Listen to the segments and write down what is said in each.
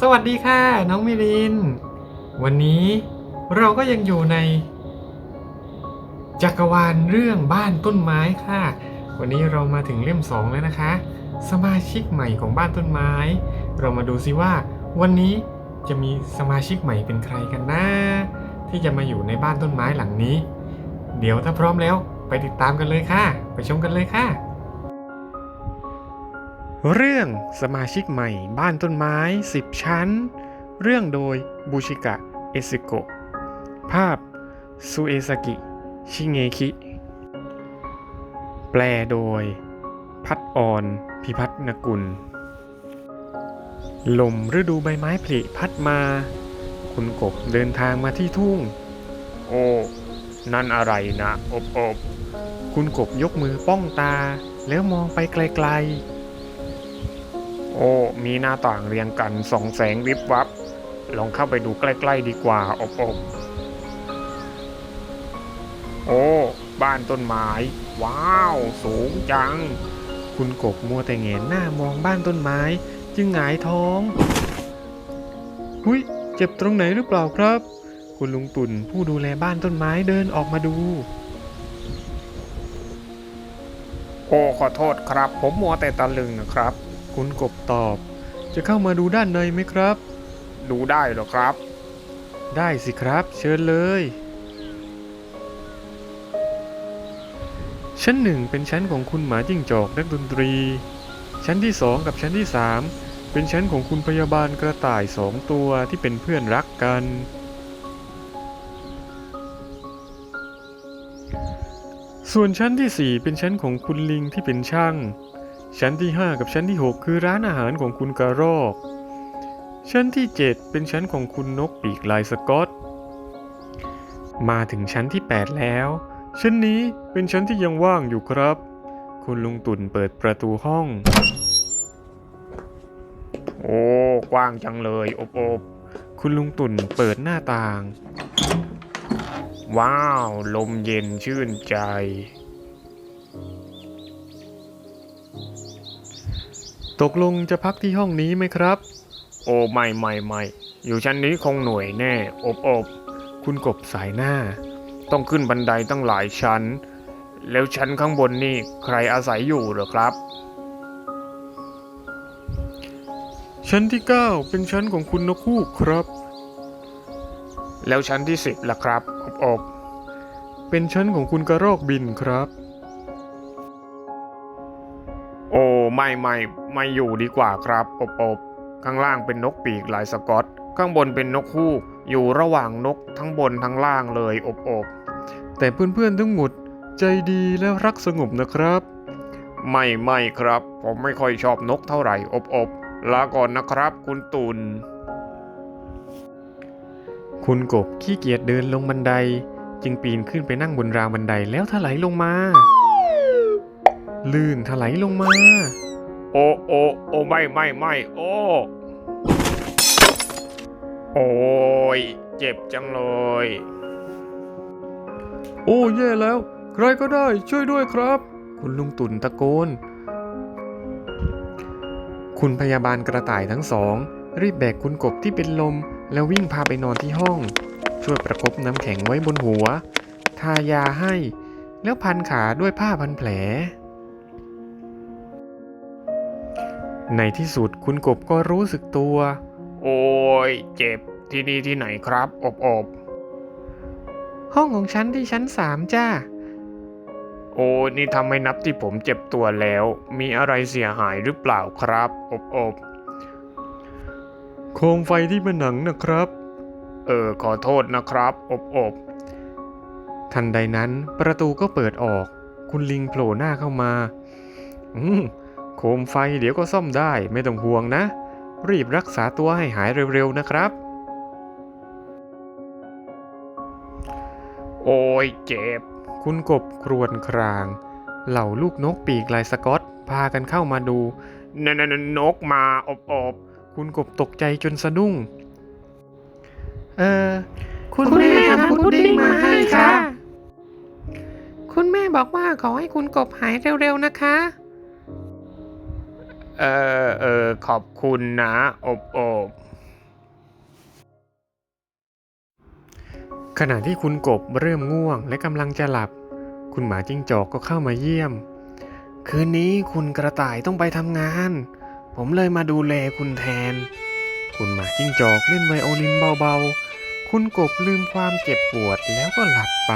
สวัสดีค่ะ น้องมิลิน วันนี้เราก็ยังอยู่ใน จักรวาลเรื่องบ้านต้นไม้ค่ะ วันนี้เรามาถึงเล่มสองแล้วนะคะ สมาชิกใหม่ของบ้านต้นไม้ เรามาดูซิว่า วันนี้จะมีสมาชิกใหม่เป็นใครกันนะที่จะมาอยู่ในบ้านต้นไม้หลังนี้ เดี๋ยวถ้าพร้อมแล้วไปติดตามกันเลยค่ะ ไปชมกันเลยค่ะ เรื่องสมาชิกใหม่บ้านต้นไม้ 10 ชั้น เรื่องโดยบูชิกะ เอซิโกะ ภาพซูเอซากิ ชิเงคิ แปลโดย พัดออน พิพัฒนกุล ลมฤดูใบไม้ผลิพัดมา คุณกบเดินทางมาที่ทุ่ง โอ้ นั่นอะไรนะ อบอบ คุณกบยกมือป้องตา แล้วมองไปไกลๆ โอ้ มีหน้าต่างเรียงกันสองแสงวิบวับ ลองเข้าไปดูใกล้ ๆ ดีกว่าอบอบโอ้ บ้านต้นไม้ ว้าว สูงจัง คุณกบมัวแต่เงนหน้ามองบ้านต้นไม้ จึงหงายท้องหุยเจ็บตรงไหนหรือเปล่าครับ คุณลุงตุ่นผู้ดูแลบ้านต้นไม้เดินออกมาดู โอ้ขอโทษครับ ผมมัวแต่ตะลึงนะครับ คุณกบตอบ จะเข้ามาดูด้านในไหมครับ ดูได้หรอครับ ได้สิครับ เชิญเลย ชั้นหนึ่งเป็นชั้นของคุณหมาจิ้งจอกนักดนตรี ชั้นที่สองกับชั้นที่สามเป็นชั้นของคุณพยาบาลกระต่ายสองตัวที่เป็นเพื่อนรักกัน ส่วนชั้นที่4เป็นชั้นของคุณลิงที่เป็นช่าง ชั้นที่ 5 กับชั้นที่ 6 คือร้านอาหารของคุณกระรอก ชั้นที่ 7 เป็นชั้นของคุณนกปีกลายสกอต มาถึงชั้นที่ 8 แล้ว ชั้นนี้เป็นชั้นที่ยังว่างอยู่ครับ คุณลุงตุ่นเปิดประตูห้อง โอ้ กว้างจังเลยอบอบคุณลุงตุ่นเปิดหน้าต่าง ว้าว ลมเย็นชื่นใจ ตกลงจะพักที่ห้องนี้ไหมครับ โอ้ไม่ไม่ไม่อยู่ชั้นนี้คงหน่วยแน่ อบอบคุณกบสายหน้า ต้องขึ้นบันไดตั้งหลายชั้น แล้วชั้นข้างบนนี่ใครอาศัยอยู่เหรอครับ ชั้นที่ 9 เป็นชั้นของคุณนกฮูกครับ แล้วชั้นที่ 10ล่ะครับ อบอบเป็นชั้นของคุณกระรอกบินครับ ไม่ไม่ไม่อยู่ดีกว่าครับอบอบข้างล่างเป็นนกปีกลายสกอต ข้างบนเป็นนกฮูกอยู่ระหว่างนกทั้งบนทั้งล่างเลยอบอบแต่เพื่อนๆทั้งหมดใจดีและรักสงบนะครับ ไม่ไม่ครับ ผมไม่ค่อยชอบนกเท่าไหร่อบอบลาก่อนนะครับคุณตุลคุณกบขี้เกียจเดินลงบันได จึงปีนขึ้นไปนั่งบนรางบันไดแล้วถลายลงมา ลื่นถลายลงมา โอ้โอ้โอ้ไม่ไม่ไม่โอ้โอ้ยเจ็บจังเลย โอ้แย่แล้ว ใครก็ได้ช่วยด้วยครับ คุณลุงตุ่นตะโกน คุณพยาบาลกระต่ายทั้งสอง รีบแบกคุณกบที่เป็นลม แล้ววิ่งพาไปนอนที่ห้อง ช่วยประคบน้ำแข็งไว้บนหัว ทายาให้ แล้วพันขาด้วยผ้าพันแผล ในที่สุดคุณกบก็รู้สึกตัว โอ้ยเจ็บที่นี่ที่ไหนครับ อบอบห้องของฉันที่ชั้นสามจ้า โอ้นี่ทำให้นับที่ผมเจ็บตัวแล้ว มีอะไรเสียหายหรือเปล่าครับ อบอบโคมไฟที่ผนังนะครับ เออขอโทษนะครับ อบอบทันใดนั้นประตูก็เปิดออก คุณลิงโผล่หน้าเข้ามา อืมโคมไฟเดี๋ยวก็ซ่อมได้ไม่ต้องห่วงนะ รีบรักษาตัวให้หายเร็วๆนะครับ โอ้ยเจ็บ คุณกบครวญคราง เหล่าลูกนกปีกลายสกอต พากันเข้ามาดูนนนนกมาอบอบคุณกบตกใจจนสะดุ้ง เออ คุณแม่ทำพุดดิ้งมาให้ค่ะ คุณแม่บอกว่าขอให้คุณกบหายเร็วๆนะคะ เออเออขอบคุณนะอบอบขณะที่คุณกบเริ่มง่วงและกำลังจะหลับ คุณหมาจิ้งจอกก็เข้ามาเยี่ยม คืนนี้คุณกระต่ายต้องไปทำงาน ผมเลยมาดูแลคุณแทน คุณหมาจิ้งจอกเล่นไวโอลินเบาๆ คุณกบลืมความเจ็บปวดแล้วก็หลับไป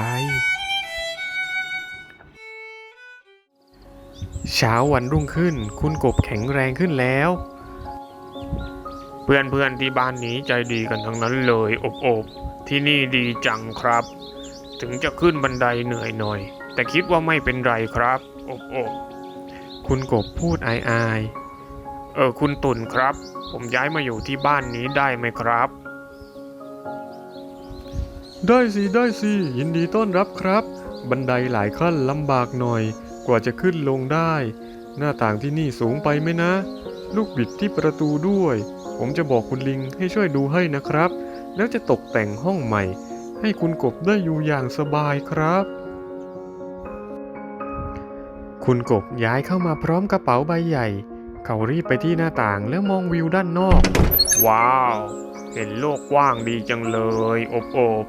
เช้าวันรุ่งขึ้น คุณกบแข็งแรงขึ้นแล้ว เพื่อนเพื่อนที่บ้านนี้ใจดีกันทั้งนั้นเลยอบอบที่นี่ดีจังครับ ถึงจะขึ้นบันไดเหนื่อยหน่อย แต่คิดว่าไม่เป็นไรครับ อบอบคุณกบพูดอายอายๆเออคุณตุ่นครับ ผมย้ายมาอยู่ที่บ้านนี้ได้ไหมครับ ได้สิได้สิยินดีต้อนรับครับ บันไดหลายขั้นลำบากหน่อย กว่าจะขึ้นลงได้ หน้าต่างที่นี่สูงไปไหมนะ ลูกบิดที่ประตูด้วย ผมจะบอกคุณลิงให้ช่วยดูให้นะครับ แล้วจะตกแต่งห้องใหม่ ให้คุณกบได้อยู่อย่างสบายครับ คุณกบย้ายเข้ามาพร้อมกระเป๋าใบใหญ่ เขารีบไปที่หน้าต่างแล้วมองวิวด้านนอก ว้าว เห็นโลกกว้างดีจังเลย อบอบ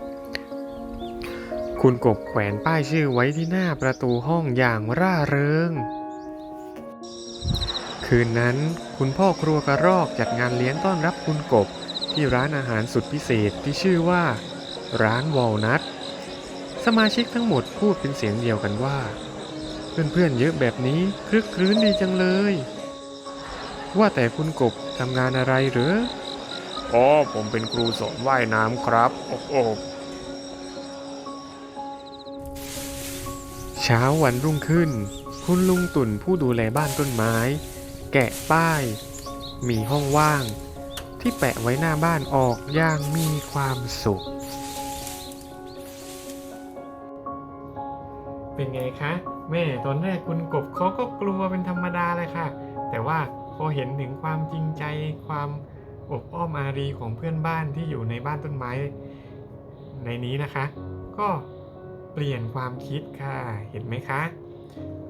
คุณกบแขวนป้ายชื่อไว้ที่หน้าประตูห้องอย่างร่าเริง คืนนั้นคุณพ่อครัวกระรอกจัดงานเลี้ยงต้อนรับคุณกบ ที่ร้านอาหารสุดพิเศษที่ชื่อว่า ร้านวอลนัทสมาชิกทั้งหมดพูดเป็นเสียงเดียวกันว่า เพื่อนๆเยอะแบบนี้คลึกครื้นดีจังเลย ว่าแต่คุณกบทำงานอะไรหรืออ๋อผมเป็นครูสอนว่ายน้ำครับอบอ เช้าวันรุ่งขึ้น คุณลุงตุ่นผู้ดูแลบ้านต้นไม้ แกะป้าย มีห้องว่าง ที่แปะไว้หน้าบ้านออกอย่างมีความสุข เป็นไงคะ แม่ตอนแรกคุณกบเขาก็กลัวเป็นธรรมดาเลยค่ะ แต่ว่าพอเห็นถึงความจริงใจความอบอ้อมอารีของเพื่อนบ้านที่อยู่ในบ้านต้นไม้ ในนี้นะคะ ก็ ปลี่ยนความคิดค่ะ เห็นไหมคะ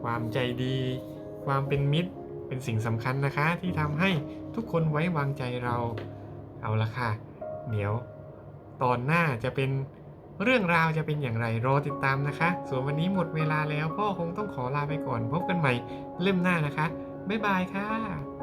ความใจดี ความเป็นมิตร เป็นสิ่งสำคัญนะคะ ที่ทำให้ทุกคนไว้วางใจเรา เอาละค่ะ เดี๋ยวตอนหน้าจะเป็นเรื่องราวจะเป็นอย่างไรรอติดตามนะคะ ส่วนวันนี้หมดเวลาแล้วพ่อคงต้องขอลาไปก่อน พบกันใหม่เล่มหน้านะคะ บ๊ายบายค่ะ